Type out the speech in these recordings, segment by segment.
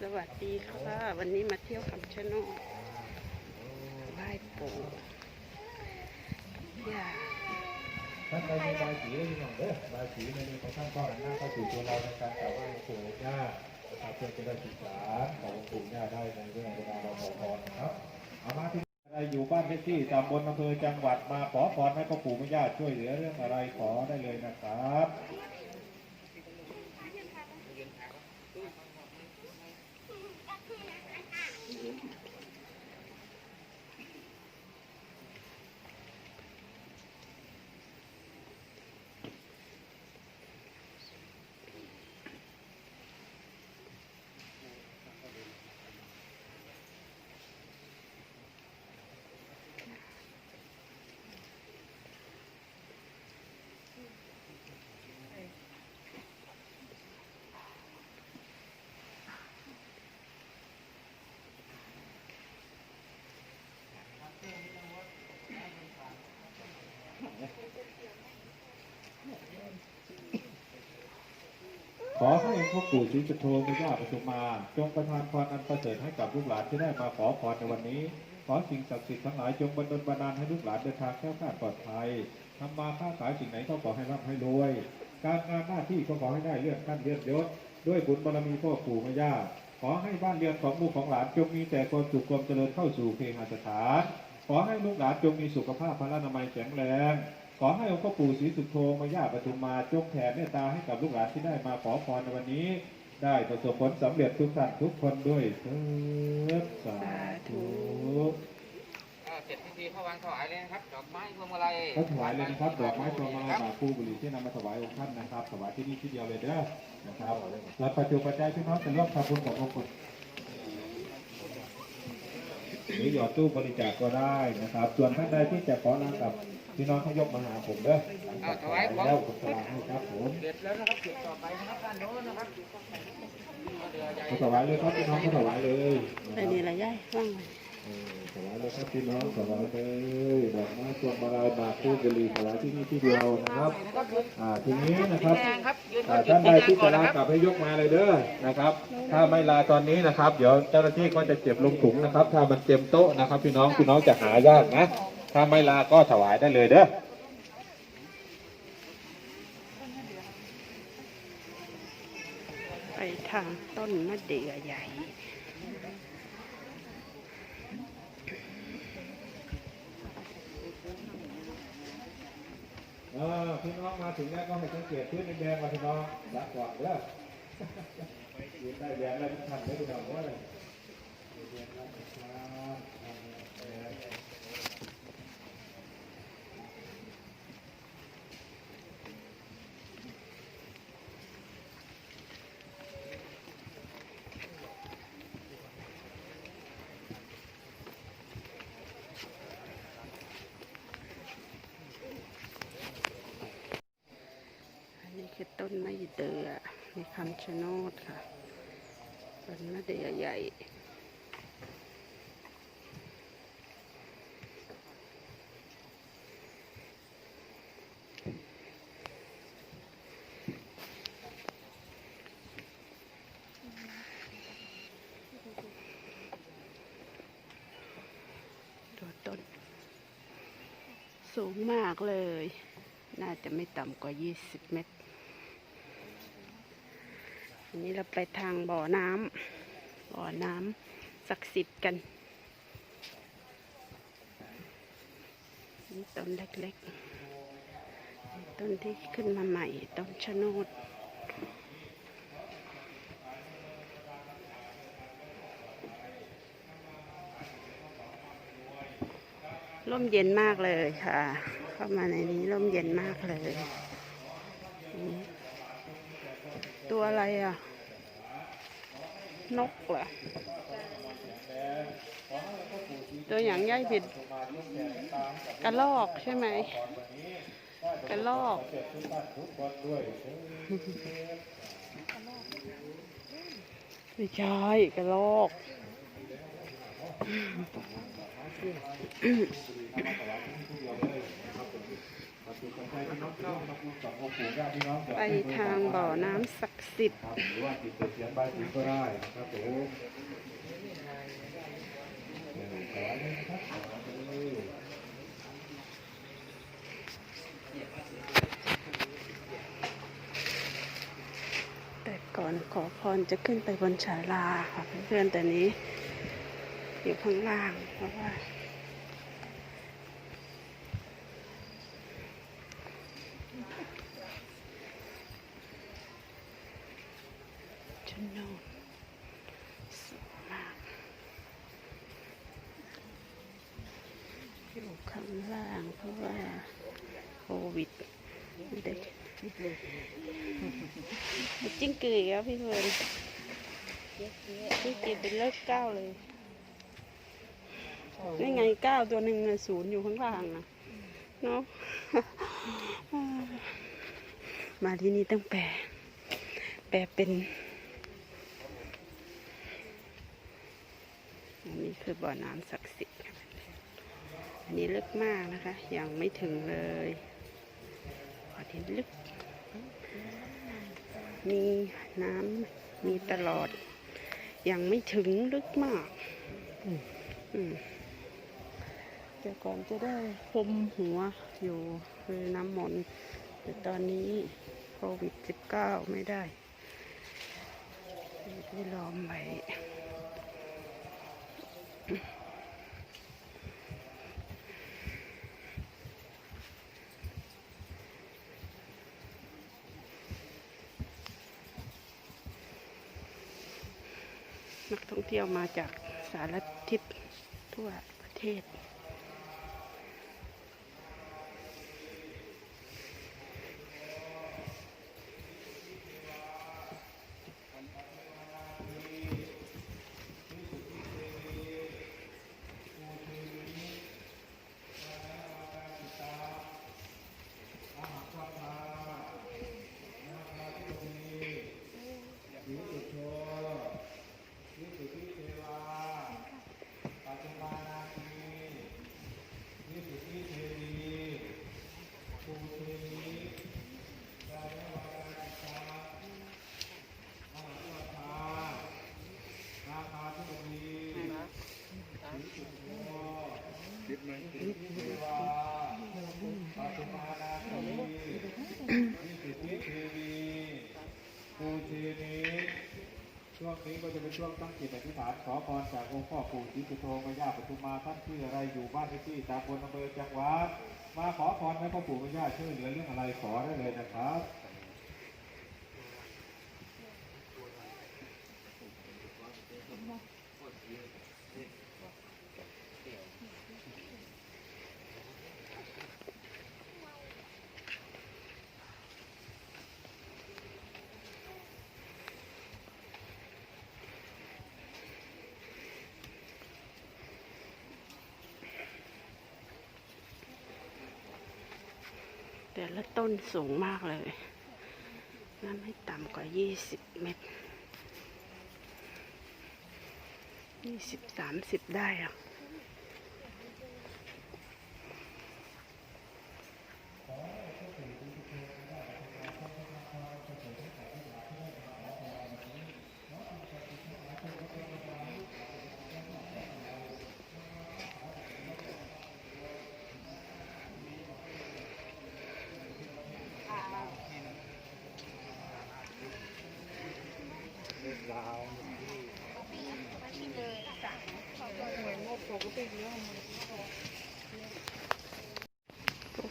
สวัสดีค่ะ วันนี้มาเที่ยวคำชะโนดไหว้ปู่ย่าท่านใดมีบายสีได้ยินหน่อยเด้อบายสีในนี้ของท่านก็หันหน้าเข้าสู่ตัวเราในการกล่าวไหว้ปู่ย่านะครับเพื่อจะได้ศึกษาของปู่ย่าได้ในเรื่องเวลาเราขอพรนะครับเอามาที่อะไรอยู่บ้านเลขที่ตำบลอำเภอจังหวัดมาขอพรให้พ่อปู่แม่ย่าช่วยเหลือเรื่องอะไรขอได้เลยนะครับ ขอให้พ่อปู่ศรีสุโธแม่ย่าปฐุมา จงประทานพรอันประเสริฐให้กับลูกหลานที่ได้มาขอพรในวันนี้ ขอสิ่งศักดิ์สิทธิ์ทั้งหลายจงบันดลบันดาลให้ลูกหลานเดินทางแคล้วคลาดปลอดภัยทำมาค้าขายสิ่งไหนก็ขอให้ร่ำให้รวย การงานหน้าที่ก็ขอให้ได้เลื่อนขั้นเลื่อนยศ ด้วยบุญบารมีพ่อปู่แม่ย่าขอให้บ้านเรือนของลูกของหลานจงมีแต่ความสุขความเจริญเข้าสู่เคหสถานขอให้ลูกหลานจงมีสุขภาพพลานามัยแข็งแรง ขอให้องค์พระปู่ศรีสุโธมาย่าปทุมมาจงแผ่เมตตาให้กับลูกหลานที่ได้มาขอพรในวันนี้ ได้ประสบผลสำเร็จทุกท่านทุกคนด้วยเถิดสาธุอ่าเสร็จพิธีพระวางถวายเลยนะครับดอกไม้พวงมาลัยก็ถวายเลยนะครับดอกไม้พวงมาลัยบาคูบุหรี่ที่นำมาถวายองค์ท่านนะครับถวายที่นี่ที่เดียวเลยเด้อนะครับและปัจจุปัจจัยพี่น้องจะร่วมทำบุญกับองค์ปู่หรือหยอดตู้บริจาคก็ได้นะครับ ส่วนท่านใดที่จะขอลากับ พี่น้องให้ยกมาหาผมเด้อหลังจากถวายแล้วผมจะลาให้ครับผมเสร็จแล้วนะครับจุดต่อไปนะครับด้านโน้นนะครับเรือใหญ่ก็ถวายเลยครับพี่น้องก็ถวายเลยไปนี่ละย่ายว่างไหมเออถวายเลยครับพี่น้องถวายเลยดอกไม้พวงมาลัยบาคูบุหรี่ถวายที่นี่ที่เดียวนะครับนะครับยืนอ่าทีนี้นะครับแดงครับยืนอ่าจุดท่านใดแดงที่ก่อจะนนะลาครับกลับให้ยกมาเลยเด้อนะครับ ถ้าไม่ลาตอนนี้นะครับ เดี๋ยวเจ้าหน้าที่ก็จะเก็บลงถุงนะครับ ถ้ามันเต็มโต๊ะนะครับ พี่น้องพี่น้องจะหายากนะ ถ้าไม่ลาก็ถวายได้เลยเด้อไปทางต้นมะเดื่อใหญ่อ่าพี่น้องมาถึงแล้วก็ให้สังเกตพื้นแดงๆมาพี่น้องรักกว่าเด้อยืนได้แดงแล้วทุกท่านได้พี่น้องว่าเลยแดงรักครับ อันนี้ คือต้นมะเดื่อในคำชะโนดค่ะ ต้นมะเดื่อใหญ่ต้น สูงมากเลย น่าจะไม่ต่ำกว่า 20 เมตร อันนี้เราไปทางบ่อน้ำบ่อน้ำศักดิ์สิทธิ์กันนี่ต้นเล็กๆ ต้นที่ขึ้นมาใหม่ ต้นชะโนดร่มเย็นมากเลยค่ะ เข้ามาในนี้ร่มเย็นมากเลย ตัวอะไรอะ นกเหรอตัวอย่างย่ายผิดกระลอกใช่ไหมกระลอกไม่ใช่กระลอก ไปทางบ่อน้ำศักดิ์สิทธิ์หรือว่าติดเสียงใบายสีก็ได้นะครับผมเออขอเลยนะครับขอเลยแต่ก่อนขอพรจะขึ้นไปบนศาลาค่ะเพื่อนๆแต่นี้อยู่ข้างล่างเพราะว่า ชนโนดสูงมาก อยู่ข้างล่างเพราะว่าโควิดจิ้งกือครับพี่เพื่อนจิ้งกือเป็นเลขเก้าเลยนี่ไงเก้าตัวหนึ่งศูนย์อยู่ข้างล่างนะเนาะมาที่นี่ต้องแปลแปลเป็น อันนี้คือบ่อน้ำศักดิ์สิทธิ์ อันนี้ลึกมากนะคะ ยังไม่ถึงเลยบ่อที่ลึก มีน้ำมีตลอด ยังไม่ถึงลึกมากอืมเดี๋ยวก่อนจะได้พรมหัวอยู่คือน้ำมนต์แต่ตอนนี้โควิด -19 ไม่ได้ไม่ล้อมไว้ นักท่องเที่ยวมาจากสารทิศทั่วประเทศ ปูชีนี้ช่วงนี้ก็จะเป็นช่วงตั้งจิตอธิษฐานขอพรจากองค์พ่อปู่ศรีสุโธมย่าปทุมมาท่านชื่ออะไรอยู่บ้านเลขที่ตามบนอำเภอจังหวัดมาขอพรให้พ่อปู่ม่ย่าช่วยเหลือเรื่องอะไรขอได้เลยนะครับ แต่ละต้นสูงมากเลยน้ำไม่ต่ำกว่า 20 เมตร 20 30 ได้อะ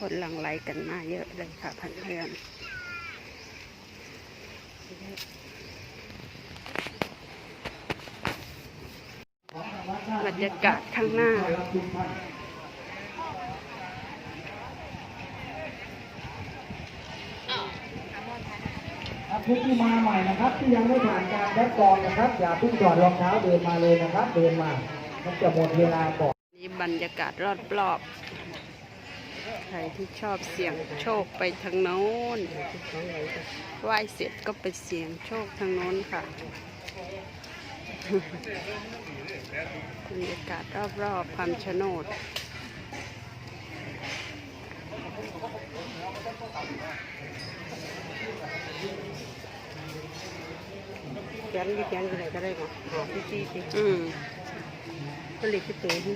คนหลั่งไหลกันมาเยอะเลยค่ะพันเพื่อนบรรยากาศข้างหน้าทุกที่มาใหม่นะครับที่ยังไม่ผ่านการคัดกรองนะครับ อย่าเพิ่งถอดรองเท้าเดินมาเลยนะครับ เดินมามันจะหมดเวลาก่อนนี่บรรยากาศรอบๆ ใครที่ชอบเสี่ยงโชคไปทางโน้นไหว้เสร็จก็ไปเสี่ยงโชคทางโน้นค่ะบรรยากาศรอบๆคำชะโนดแกนที่แกนอะไรก็ได้หมดหาที่ที่สิอืมผลิตที่ตัวที่